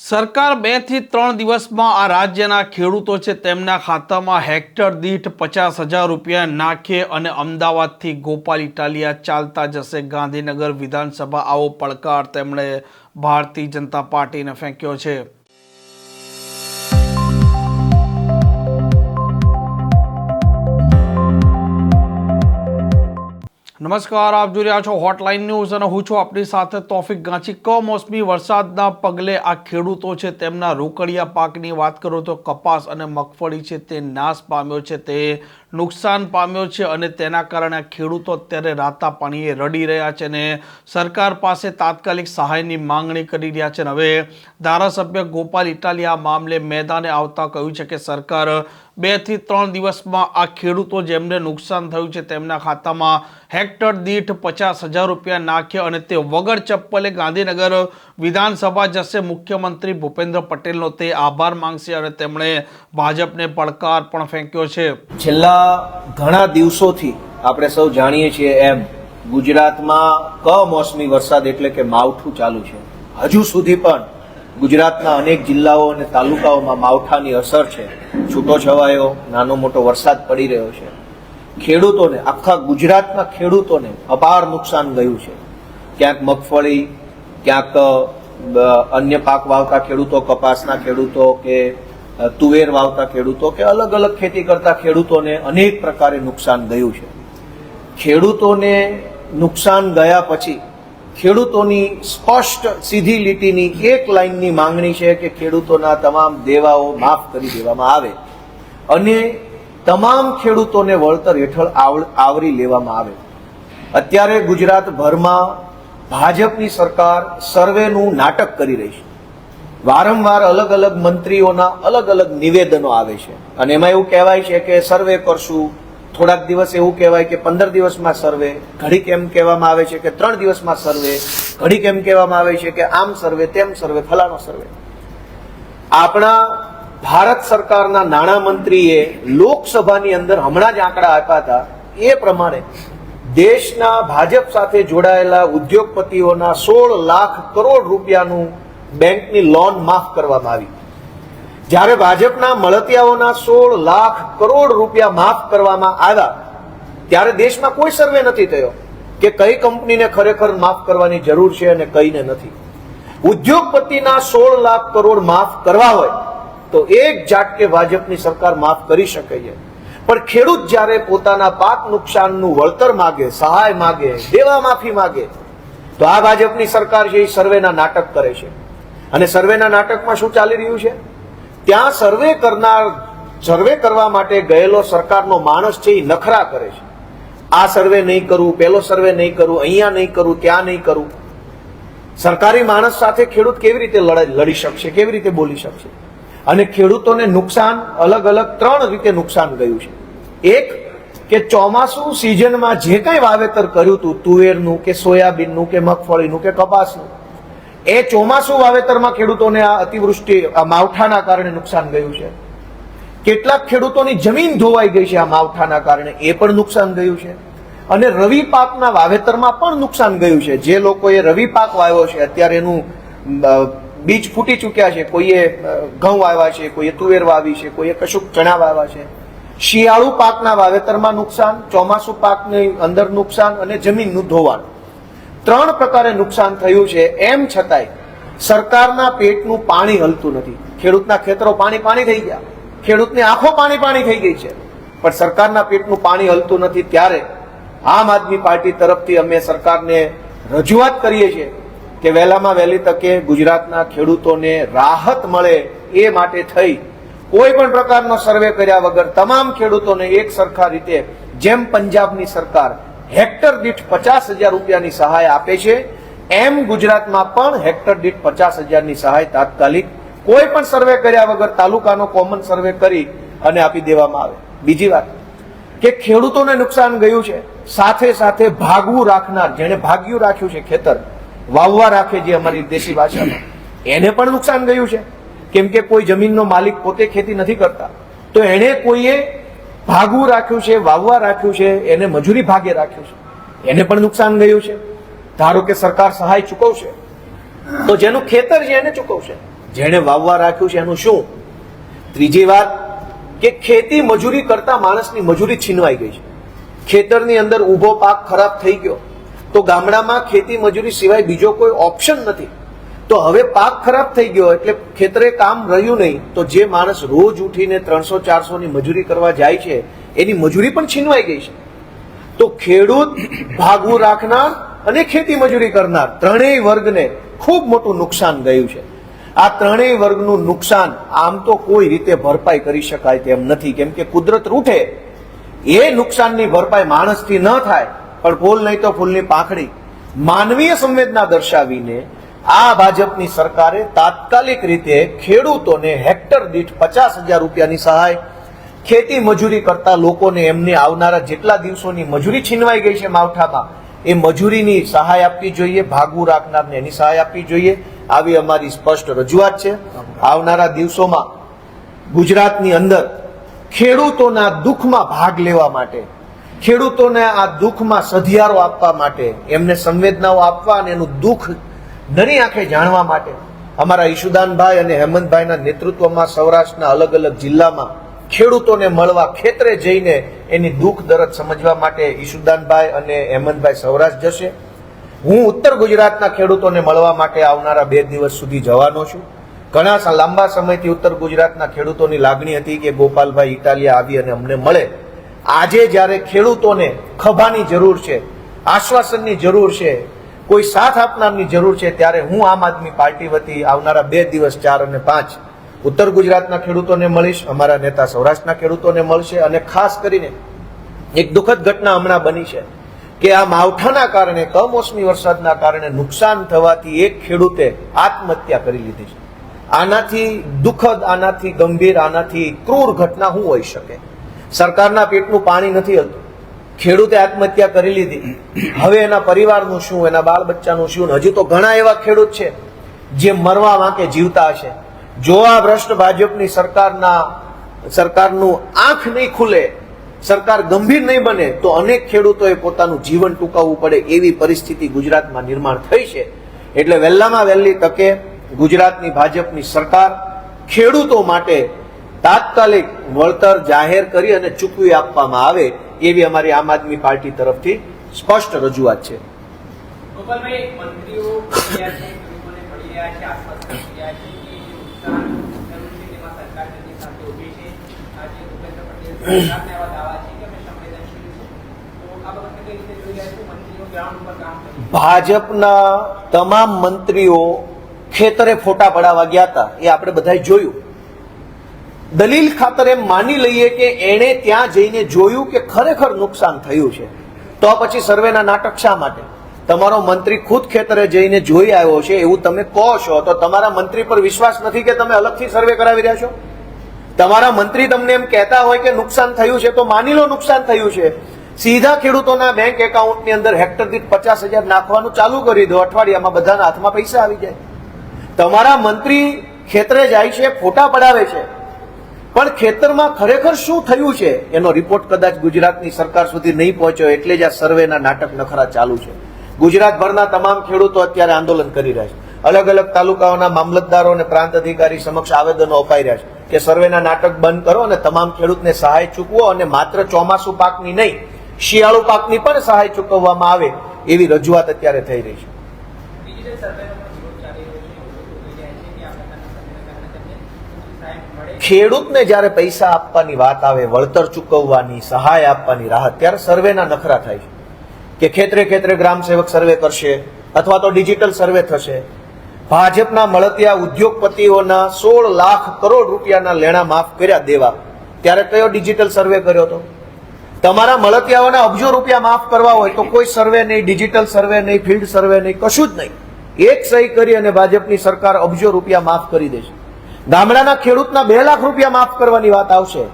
સરકાર બેથી ત્રણ દિવસમાં આ રાજ્યના ખેડૂતો છે તેમના ખાતામાં હેક્ટર દીઠ પચાસ હજાર રૂપિયા નાખે અને અમદાવાદથી ગોપાલ ઇટાલિયા ચાલતા જશે. ગાંધીનગર વિધાનસભા આવો પડકાર તેમણે ભારતીય જનતા પાર્ટીને ફેંક્યો છે. નમસ્કાર, આપ જોઈ રહ્યા છો હોટલાઇન ન્યૂઝ અને હું છું આપણી સાથે તોફિક ગાંચી કમોસમી વરસાદના પગલે આ ખેડૂતો છે તેમના રોકડિયા પાકની વાત કરું તો કપાસ અને મગફળી છે તે નાશ પામ્યો છે, તે નુકસાન પામ્યો છે અને તેના કારણે ખેડૂતો અત્યારે રાતા પાણીએ રડી રહ્યા છે અને સરકાર પાસે તાત્કાલિક સહાયની માંગણી કરી રહ્યા છે. અને હવે ધારાસભ્ય ગોપાલ ઇટાલિયા આ મામલે મેદાને આવતા કહ્યું છે કે સરકાર બેથી ત્રણ દિવસમાં આ ખેડૂતો જેમને નુકસાન થયું છે તેમના ખાતામાં હેક્ટર દીઠ પચાસ હજાર રૂપિયા નાખ્યા અને તે વગર ચપ્પલે ગાંધીનગર વિધાનસભા જશે. મુખ્યમંત્રી ભૂપેન્દ્ર પટેલનો તે આભાર માંગશે અને તેમણે ભાજપને પડકાર પણ ફેંક્યો છે. છેલ્લા ઘણા દિવસોથી આપણે સૌ જાણીએ છીએ એમ, ગુજરાતમાં કમોસમી વરસાદ એટલે કે માવઠું ચાલુ છે. હજુ સુધી પણ ગુજરાતના અનેક જિલ્લાઓ અને તાલુકાઓમાં માવઠાની અસર છે. છૂટો છવાયો નાનો મોટો વરસાદ પડી રહ્યો છે. ખેડૂતોને, આખા ગુજરાતના ખેડૂતોને અપાર નુકસાન ગયું છે. ક્યાંક મગફળી, ક્યાંક અન્ય પાક વાવતા ખેડૂતો, કપાસના ખેડૂતો કે તુવેર વાવતા ખેડૂતો કે અલગ અલગ ખેતી કરતા ખેડૂતોને અનેક પ્રકારે નુકસાન ગયું છે. ખેડૂતોને નુકસાન ગયા પછી ખેડૂતોની સ્પષ્ટ સીધી લીટીની એક લાઈનની માંગણી છે કે ખેડૂતોના તમામ દેવાઓ માફ કરી દેવામાં આવે અને તમામ ખેડૂતોને વળતર હેઠળ આવ- આવરી લેવામાં આવે. અત્યારે ગુજરાતભરમાં ભાજપની સરકાર સર્વેનું નાટક કરી રહી છે. વારંવાર અલગ અલગ મંત્રીઓના અલગ અલગ નિવેદનો આવે છે. અને એમાં એવું કહેવાય છે કે સર્વે કરશું થોડાક દિવસ એવું કહેવાય કે પંદર દિવસમાં સર્વે, ઘડીક એમ કહેવામાં આવે છે કે ત્રણ દિવસમાં સર્વે, ઘડીક એમ કહેવામાં આવે છે કે આમ સર્વે, તેમ સર્વે ફલાનો સર્વે. આપણા ભારત સરકારના નાણામંત્રીએ લોકસભાની અંદર હમણાં જ આંકડા આપ્યા હતા. એ પ્રમાણે દેશના ભાજપ સાથે જોડાયેલા ઉદ્યોગપતિઓના સોળ લાખ કરોડ રૂપિયાનું બેંકની લોન માફ કરવામાં આવી. જ્યારે ભાજપના મળતિયાઓના સોળ લાખ કરોડ રૂપિયા માફ કરવામાં આવ્યા, ત્યારે દેશમાં કોઈ સર્વે નથી થયો કે કઈ કંપનીને ખરેખર માફ કરવાની જરૂર છે અને કઈને નથી. ઉદ્યોગપતિના સોળ લાખ કરોડ માફ કરવા હોય, તો એક જાટકે ભાજપની સરકાર માફ કરી શકે છે. પણ ખેડૂત જ્યારે પોતાના પાક નુકસાનનું વળતર માગે, સહાય માગે, દેવા માફી માગે, તો આ ભાજપની સરકાર છે એ સર્વેના નાટક કરે છે. અને સર્વેના નાટકમાં શું ચાલી રહ્યું છે? ત્યાં સર્વે કરનાર, સર્વે કરવા માટે ગયેલો સરકારનો માણસ છે એ નખરા કરે છે. આ સર્વે નહીં કરવું પેલો સર્વે નહીં કરવું અહીંયા નહીં કરવું ત્યાં નહીં કરવું સરકારી માણસ સાથે ખેડૂત કેવી રીતે લડી શકશે, કેવી રીતે બોલી શકશે? અને ખેડૂતોને નુકસાન અલગ અલગ ત્રણ રીતે નુકસાન ગયું છે. એક, કે ચોમાસું સિઝનમાં જે કંઈ વાવેતર કર્યું હતું, તુવેરનું, કે સોયાબીનનું, કે મગફળીનું, કે કપાસનું એ ચોમાસું વાવેતરમાં ખેડૂતોને આ અતિવૃષ્ટિ માવઠાના કારણે નુકસાન ગયું છે. કેટલાક ખેડૂતોની જમીન ધોવાઈ ગઈ છે આ માવઠાના કારણે, એ પણ નુકસાન ગયું છે. અને રવિ પાકના વાવેતરમાં પણ નુકસાન ગયું છે. જે લોકોએ રવિ પાક વાવ્યો છે, અત્યારે એનું બીજ ફૂટી ચૂક્યા છે. કોઈએ ઘઉં વાવ્યા છે, કોઈએ તુવેર વાવી છે, કોઈએ કશુંક ચણા વાવ્યા છે. શિયાળુ પાકના વાવેતરમાં નુકસાન, ચોમાસુ પાકની અંદર નુકસાન અને જમીનનું ધોવાણ. ત્રણ પ્રકારે નુકસાન થયું છે. એમ છતાંય સરકારના પેટનું પાણી હલતું નથી. ખેડૂતના ખેતરો પાણી પાણી થઈ ગયા. ખેડૂતની આંખો પાણી પાણી થઈ ગઈ છે. પણ સરકારના પેટનું પાણી હલતું નથી ત્યારે આમ આદમી પાર્ટી તરફથી અમે સરકારને રજૂઆત કરીએ છીએ કે વહેલામાં વહેલી તકે ગુજરાતના ખેડૂતોને રાહત મળે એ માટે થઈ કોઈ પણ પ્રકારનો સર્વે કર્યા વગર તમામ ખેડૂતોને એક સરખા રીતે જેમ પંજાબની સરકાર હેક્ટર દીઠ પચાસ હજાર રૂપિયાની સહાય આપે છે. એમ ગુજરાતમાં પણ હેક્ટર દીઠ પચાસ હજારની સહાય તાત્કાલિક કોઈ પણ સર્વે કર્યા વગર તાલુકાનો કોમન સર્વે કરી અને આપી દેવામાં આવે. બીજી વાત, કે ખેડૂતોને નુકસાન ગયું છે. સાથે સાથે ભાગવું રાખનાર જેને ભાગ્યું રાખ્યું છે ખેતર, વાવવા રાખે જે અમારી દેશી ભાષામાં, એને પણ નુકસાન ગયું છે. કેમ કે કોઈ જમીનનો માલિક પોતે ખેતી નથી કરતા. તો એણે કોઈએ ભાગવું રાખ્યું છે, વાવવા રાખ્યું છે, એને મજૂરી ભાગે રાખ્યું છે. એને પણ નુકસાન ગયું છે. ધારો કે સરકાર સહાય ચૂકવશે, તો જેનું ખેતર છે એને ચૂકવશે. જેણે વાવવા રાખ્યું છે એનું શું? ત્રીજી વાત કે ખેતી મજૂરી કરતા માણસની મજૂરી છીનવાઈ ગઈ છે. ખેતરની અંદર ઊભો પાક ખરાબ થઈ ગયો, તો ગામડામાં ખેતી મજૂરી સિવાય બીજો કોઈ ઓપ્શન નથી. તો હવે પાક ખરાબ થઈ ગયો એટલે ખેતરે કામ રહ્યું નહીં, તો જે માણસ રોજ ઉઠીને ત્રણસો ચારસો ની મજૂરી કરવા જાય છે, એની મજૂરી પણ છીનવાઈ ગઈ છે. તો ખેડૂત ભાગવું રાખનાર અને ખેતી મજૂરી કરનાર ત્રણેય વર્ગને ખૂબ મોટું નુકસાન ગયું છે. આ ત્રણેય વર્ગનું નુકસાન આમ તો કોઈ રીતે ભરપાઈ કરી શકાય તેમ નથી, કેમ કે કુદરત રૂઠે. એ નુકસાનની ભરપાઈ માણસથી ન થાય, પણ ફૂલ નહીં તો ફૂલની પાંખડી. માનવીય સંવેદના દર્શાવીને આ ભાજપની સરકારે તાત્કાલિક રીતે ખેડૂતોને હેક્ટર દીઠ પચાસ હજાર રૂપિયાની સહાય, ખેતી મજૂરી કરતા લોકોને એમને આવનારા જેટલા દિવસોની મજૂરી છીનવાઈ ગઈ છે માવઠામાં, એ મજૂરીની સહાય આપવી જોઈએ, ભાગવું રાખનારને એની સહાય આપવી જોઈએ. આવી અમારી સ્પષ્ટ રજૂઆત છે. આવનારા દિવસોમાં ગુજરાતની અંદર ખેડૂતોના દુઃખમાં ભાગ લેવા માટે, ખેડૂતોને આ દુઃખમાં સધિયારો આપવા માટે, એમને સંવેદનાઓ આપવા અને એનું દુઃખ નરી આંખે જાણવા માટે અમારા ઈશુદાનભાઈ અને હેમંતભાઈના નેતૃત્વમાં સૌરાષ્ટ્રના અલગ અલગ જિલ્લામાં ખેડૂતોને મળવા ખેતરે જઈને એની દુઃખ દરદ સમજવા માટે ઈશુદાનભાઈ અને હેમંતભાઈ સૌરાષ્ટ્ર જશે. હું ઉત્તર ગુજરાતના ખેડૂતોને મળવા માટે આવનારા બે દિવસ સુધી જવાનો છું. ઘણા લાંબા સમયથી ઉત્તર ગુજરાતના ખેડૂતોની લાગણી હતી કે ગોપાલભાઈ ઇટાલિયા આવી અને અમને મળે. આજે જ્યારે ખેડૂતોને ખભાની જરૂર છે, આશ્વાસનની જરૂર છે કોઈ સાથ આપનારની જરૂર છે, ત્યારે હું આમ આદમી પાર્ટી વતી આવનારા બે દિવસ, ચાર અને પાંચ ઉત્તર ગુજરાતના ખેડૂતોને મળીશ, અમારા નેતા સૌરાષ્ટ્રના ખેડૂતોને મળશે અને ખાસ કરીને એક દુઃખદ ઘટના હમણાં બની છે કે આ માવઠાના કારણે, કમોસમી વરસાદના કારણે નુકસાન થવાથી એક ખેડૂતે આત્મહત્યા કરી લીધી છે. આનાથી દુઃખદ, આનાથી ગંભીર, આનાથી ક્રૂર ઘટના શું હોઈ શકે? સરકારના પેટનું પાણી નથી હલતું. ખેડૂતે આત્મહત્યા કરી લીધી. હવે એના પરિવારનું શું, એના બાળ બચ્ચાનું શું? હજી તો ઘણા એવા ખેડૂત છે જે મરવા વાંકે જીવતા હશે. જો આ ભ્રષ્ટ ભાજપની સરકારના, સરકારનું આંખ નહીં ખુલે, સરકાર ગંભીર નહીં બને, તો અનેક ખેડૂતોએ પોતાનું જીવન ટૂંકાવવું પડે એવી પરિસ્થિતિ ગુજરાતમાં નિર્માણ થઈ છે. એટલે વહેલામાં વહેલી તકે ગુજરાતની ભાજપની સરકાર ખેડૂતો માટે તાત્કાલિક વળતર જાહેર કરી અને ચૂકવી આપવામાં આવે એવી અમારી આમ આદમી પાર્ટી તરફથી સ્પષ્ટ રજૂઆત છે. ભાજપના તમામ મંત્રીઓ ખેતરે ફોટા પડાવવા ગયા હતા. એ આપણે બધાએ જોયું. દલીલ ખાતર માની લઈએ કે એણે ત્યાં જઈને જોયું કે ખરેખર નુકસાન થયું છે. તો પછી સર્વેના નાટક શા માટે? તમારો મંત્રી ખુદ ખેતરે જઈને જોઈ આવ્યો છે એવું તમે કહો છો, તો તમારા મંત્રી પર વિશ્વાસ નથી કે તમે અલગથી સર્વે કરાવી રહ્યા છો? તમારા મંત્રી તમને એમ કહેતા હોય કે નુકસાન થયું છે, તો માની લો નુકસાન થયું છે. સીધા ખેડૂતોના બેંક એકાઉન્ટની અંદર હેક્ટર દીઠ પચાસ હજાર નાખવાનું ચાલુ કરી દો, અઠવાડિયામાં બધાના હાથમાં પૈસા આવી જાય. તમારા મંત્રી ખેતરે જાય છે, ફોટા પડાવે છે. પણ ખેતરમાં ખરેખર શું થયું છે? એનો રિપોર્ટ કદાચ ગુજરાતની સરકાર સુધી નહીં પહોંચ્યો એટલે જ આ સર્વેના નાટક નખરા ચાલુ છે. ગુજરાતભરના તમામ ખેડૂતો અત્યારે આંદોલન કરી રહ્યા છે. અલગ અલગ તાલુકાઓના મામલતદારો અને પ્રાંત અધિકારી સમક્ષ આવેદનો અપાઈ રહ્યા છે કે સર્વેના નાટક બંધ કરો અને તમામ ખેડૂતને સહાય ચૂકવો અને માત્ર ચોમાસુ પાકની નહીં, શિયાળુ પાકની પણ સહાય ચૂકવવામાં આવે એવી રજૂઆત અત્યારે થઈ રહી છે ડિજિટલ સર્વેનો પણ વિરોધ ચાલી રહ્યો છે લોકો કહી રહ્યા છે કે આ પ્રકારના સર્વેના કારણે તેમને સહાય મળે ખેડૂતને જ્યારે પૈસા આપવાની વાત આવે, વળતર ચૂકવવાની, સહાય આપવાની રાહત, ત્યારે સર્વેના નખરા થાય છે કે ખેતરે ખેતરે ગ્રામ સેવક સર્વે કરશે અથવા તો ડિજિટલ સર્વે થશે. ભાજપના મળતિયા ઉદ્યોગપતિઓના સોળ લાખ કરોડ રૂપિયાના લેણા માફ કર્યા દેવા. ત્યારે કયો ડિજિટલ સર્વે કર્યો હતો? તમારા મળતિયાઓના અબજો રૂપિયા માફ કરવા હોય તો કોઈ સર્વે નહીં, ડિજિટલ સર્વે નહીં, ફિલ્ડ સર્વે નહીં, કશું જ નહીં. એક સહી કરી અને ભાજપની સરકાર અબજો રૂપિયા માફ કરી દેશે. ગામડાના ખેડૂતના બે લાખ રૂપિયા માફ કરવાની વાત આવશે,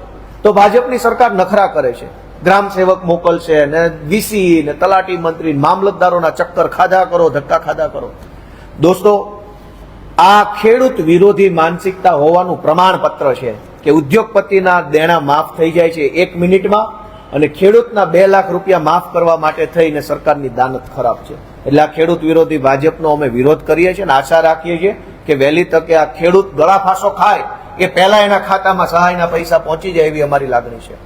તો ભાજપની સરકાર નખરા કરે છે. ગ્રામ સેવક મોકલશે ને વીસી ને તલાટી મંત્રી મામલતદારોના ચક્કર ખાધા કરો, ધક્કા ખાધા કરો. દોસ્તો, આ ખેડૂત વિરોધી માનસિકતા હોવાનું પ્રમાણપત્ર છે કે ઉદ્યોગપતિના દેણા માફ થઈ જાય છે એક મિનિટમાં અને ખેડૂતના બે લાખ રૂપિયા માફ કરવા માટે થઈને સરકારની દાનત ખરાબ છે. એટલે આ ખેડૂત વિરોધી ભાજપનો અમે વિરોધ કરીએ છીએ અને આશા રાખીએ છીએ કે વહેલી તકે આ ખેડૂત ગળાફાંસો ખાય એ પહેલા એના ખાતામાં સહાયના પૈસા પહોંચી જાય એવી અમારી લાગણી છે?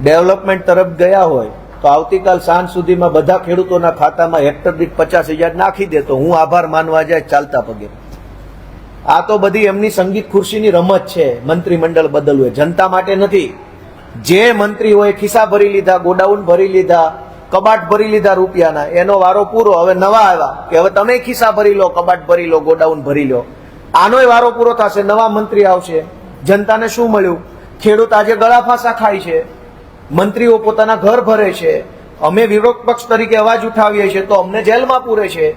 ડેવલપમેન્ટ તરફ ગયા હોય તો આવતીકાલ સાંજ સુધીમાં બધા ખેડૂતોના ખાતામાં હેક્ટર દીઠ પચાસ હજાર નાખી દે તો હું આભાર માનવા જાય ચાલતા પગે. આ તો બધી એમની સંગીત ખુરશીની રમત છે, મંત્રીમંડળ બદલવું જનતા માટે નથી. જે મંત્રીઓએ ખિસ્સા ભરી લીધા, ગોડાઉન ભરી લીધા, કબાટ ભરી લીધા રૂપિયાના, એનો વારો પૂરો. હવે નવા આવ્યા કે હવે તમે ખિસ્સા ભરી લો, કબાટ ભરી લો, ગોડાઉન ભરી લો. આનોય વારો પૂરો થશે, નવા મંત્રી આવશે. જનતાને શું મળ્યું? ખેડૂત આજે ગળાફાંસા ખાય છે. મંત્રીઓ પોતાના ઘર ભરે છે. અમે વિરોધ પક્ષ તરીકે અવાજ ઉઠાવીએ છીએ, તો અમને જેલમાં પૂરે છે.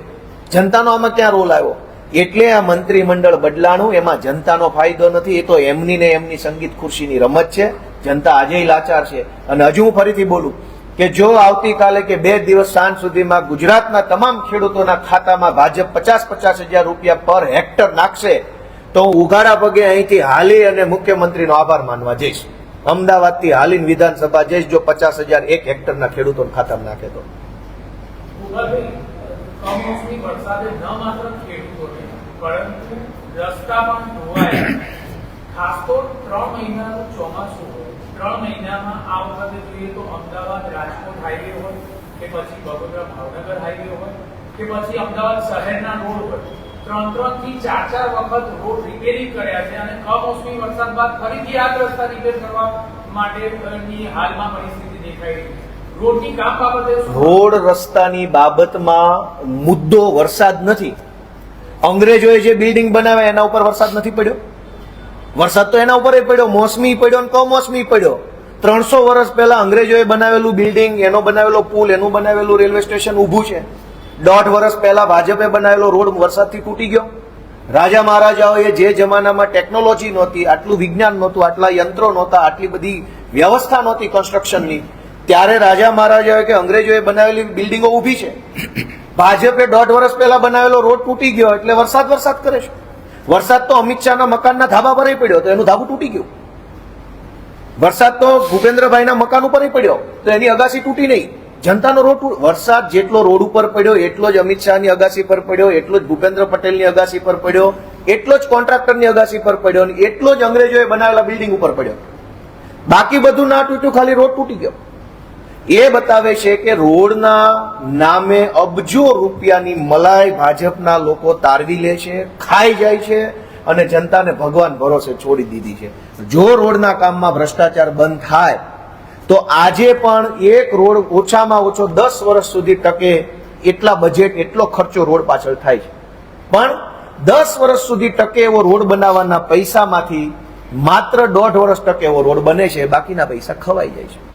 જનતાનો આમાં ક્યાં રોલ આવ્યો? એટલે આ મંત્રીમંડળ બદલાણું, એમાં જનતાનો ફાયદો નથી, એ તો એમની ને એમની સંગીત ખુરશીની રમત છે, જનતા આજે લાચાર છે. અને હજુ હું ફરીથી બોલું કે જો આવતીકાલે કે બે દિવસ સાંજ સુધીમાં ગુજરાતના તમામ ખેડૂતોના ખાતામાં ભાજપ પચાસ પચાસ હજાર રૂપિયા પર હેક્ટર નાખશે, તો હું ઉઘાડા પગે અહીંથી હાલી અને મુખ્યમંત્રીનો આભાર માનવા જઈશ. અમદાવાદથી હાલીન વિધાનસભા જઈશ, જો પચાસ હજાર એક હેક્ટરના ખેડૂતોના ખાતામાં નાખે તો. કમોસમી વરસાદે ન માત્ર ખેડૂતોને, પરંતુ રસ્તા પણ ધોવાયા. ખાસ તો ત્રણ મહિનાનું ચોમાસું હોય. ત્રણ મહિનામાં આ વખતે જોઈએ તો અમદાવાદ, રાજકોટ હાઈવે હોય, કે પછી વડોદરા ભાવનગર હાઈવે હોય, કે પછી અમદાવાદ શહેરના રોડ હોય. ત્રણ ત્રણથી ચાર ચાર વખત રોડ રિપેરિંગ કર્યા છે અને કમોસમી વરસાદ બાદ ફરીથી આ રસ્તા રિપેર કરવા માટેની હાલમાં પરિસ્થિતિ દેખાઈ રહી છે. રોડ રસ્તાની બાબતમાં મુદ્દો વરસાદ નથી. અંગ્રેજોએ જે બિલ્ડિંગ બનાવ્યા એના ઉપર વરસાદ નથી પડ્યો. વરસાદ તો એના ઉપર પડ્યો, મોસમી પડ્યો ને કમોસમી પડ્યો. ત્રણસો વર્ષ પહેલા અંગ્રેજોએ બનાવેલું બિલ્ડિંગ, એનો બનાવેલો પુલ, એનું બનાવેલું રેલવે સ્ટેશન ઊભું છે. દોઢ વર્ષ પહેલા ભાજપે બનાવેલો રોડ વરસાદથી તૂટી ગયો. રાજા મહારાજાઓએ જે જમાનામાં ટેકનોલોજી નહોતી, આટલું વિજ્ઞાન નહોતું, આટલા યંત્રો નહોતા, આટલી બધી વ્યવસ્થા નહોતી કન્સ્ટ્રક્શનની ત્યારે રાજા મહારાજાઓએ કે અંગ્રેજોએ બનાવેલી બિલ્ડિંગો ઊભી છે. ભાજપે દોઢ વર્ષ પહેલા બનાવેલો રોડ તૂટી ગયો એટલે વરસાદ વરસાદ કરે છે. વરસાદ તો અમિત શાહના મકાનના ધાબા પર પડ્યો તો એનું ધાબું તૂટી ગયું. વરસાદ તો ભૂપેન્દ્રભાઈના મકાન ઉપર પડ્યો તો એની અગાસી તૂટી નહીં. જનતાનો રોડ વરસાદ જેટલો રોડ ઉપર પડ્યો, એટલો જ અમિત શાહની અગાસી પર પડ્યો, એટલો જ ભૂપેન્દ્ર પટેલની અગાસી પર પડ્યો, એટલો જ કોન્ટ્રાક્ટરની અગાસી પર પડ્યો અને એટલો જ અંગ્રેજોએ બનાવેલા બિલ્ડિંગ ઉપર પડ્યો. બાકી બધું ના તૂટ્યું, ખાલી રોડ તૂટી ગયો. એ બતાવે છે કે રોડના નામે અબજો રૂપિયાની મલાઈ ભાજપના લોકો તારવી લે છે, ખાઈ જાય છે અને જનતાને ભગવાન ભરોસે છોડી દીધી છે. જો રોડના કામમાં ભ્રષ્ટાચાર બંધ થાય, તો આજે પણ એક રોડ ઓછામાં ઓછો દસ વર્ષ સુધી ટકે એટલા બજેટ એટલો ખર્ચો રોડ પાછળ થાય છે. પણ દસ વર્ષ સુધી ટકે એવો રોડ બનાવવાના પૈસામાંથી માત્ર દોઢ વર્ષ ટકે એવો રોડ બને છે, બાકીના પૈસા ખવાઈ જાય છે.